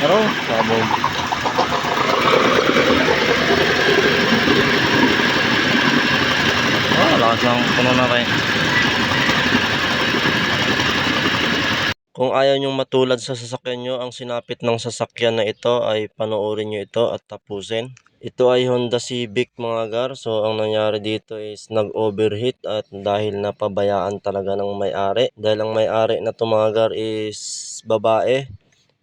Pero, sabog. Ah, lakas ng puno na rin. Kung ayaw nyong matulad sa sasakyan nyo, ang sinapit ng sasakyan na ito ay panoorin nyo ito at tapusin. Ito ay Honda Civic mga gar. So, ang nangyari dito is nag-overheat at dahil napabayaan talaga ng may-ari. Dahil ang may-ari na to mga gar is babae.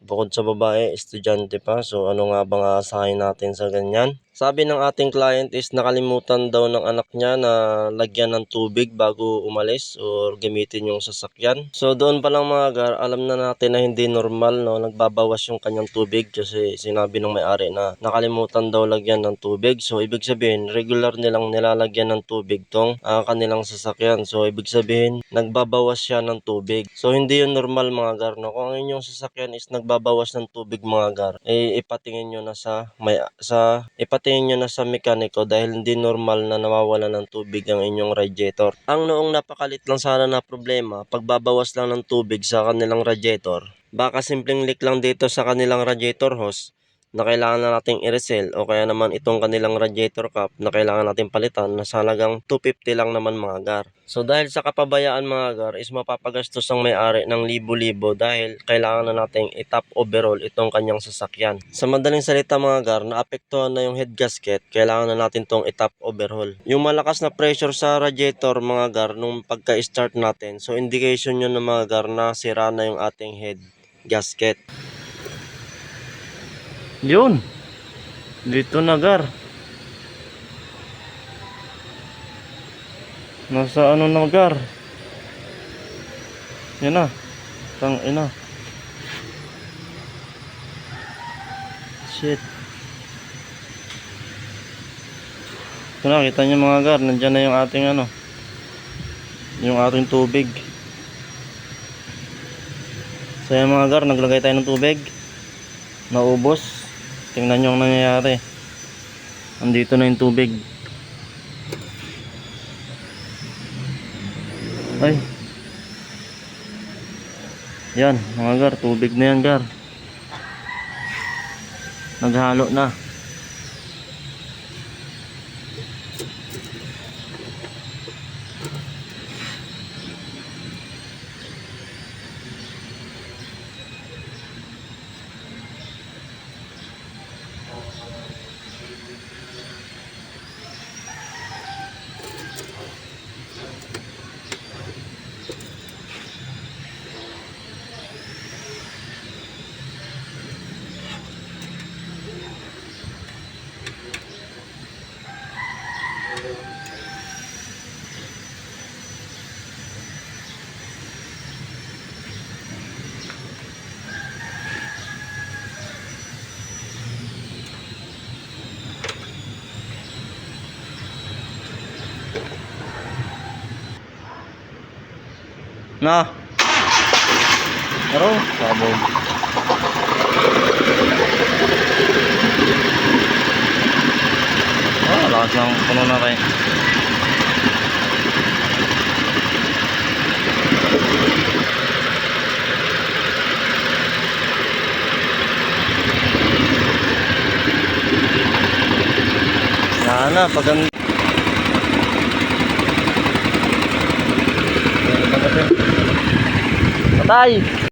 Bukod sa babae, estudyante pa. So, ano nga bang aasahin natin sa ganyan? Sabi ng ating client is nakalimutan daw ng anak niya na lagyan ng tubig bago umalis or gamitin yung sasakyan. So doon pa lang mga gar, alam na natin na hindi normal no, nagbabawas yung kanyang tubig kasi sinabi ng may-ari na nakalimutan daw lagyan ng tubig. So ibig sabihin, regular nilang nilalagyan ng tubig tong ah, kanilang sasakyan. So ibig sabihin, nagbabawas siya ng tubig. So hindi yun normal mga gar no. Kung ang inyong sasakyan is nagbabawas ng tubig mga gar, eh ipatingin nyo na sa may sa ipatingin nyo na sa mekaniko dahil hindi normal na nawawala ng tubig ang inyong radiator. Ang noong napakalit lang sana na problema, pagbabawas lang ng tubig sa kanilang radiator, baka simpleng leak lang dito sa kanilang radiator hose na kailangan na nating i-resell o kaya naman itong kanilang radiator cap na kailangan nating palitan na sa halagang 250 lang naman mga gar. So dahil sa kapabayaan mga gar is mapapagastos ang may-ari ng libo-libo dahil kailangan na nating i-top overall itong kanyang sasakyan. Sa madaling salita mga gar, naapektuhan na yung head gasket, kailangan na natin tong i-top overhaul. Yung malakas na pressure sa radiator mga gar nung pagka-start natin, so indication yun ng mga gar na sira na yung ating head gasket. Yun. Dito na gar. Nasa ano na gar? Yan na. Tang ina. Shit. Ito na, kita niyo mga gar. Nandiyan na yung ating ano. Yung ating tubig. So yan mga gar, naglagay tayo ng tubig. Naubos. Tingnan nyo ang nangyayari. Andito na yung tubig. Ay. Yan, mga gar, tubig na yan, gar. Naghalo na. Na. Pero, sabog. Ah, lakas ng puno na rin. Yan na, pag ang... Patay!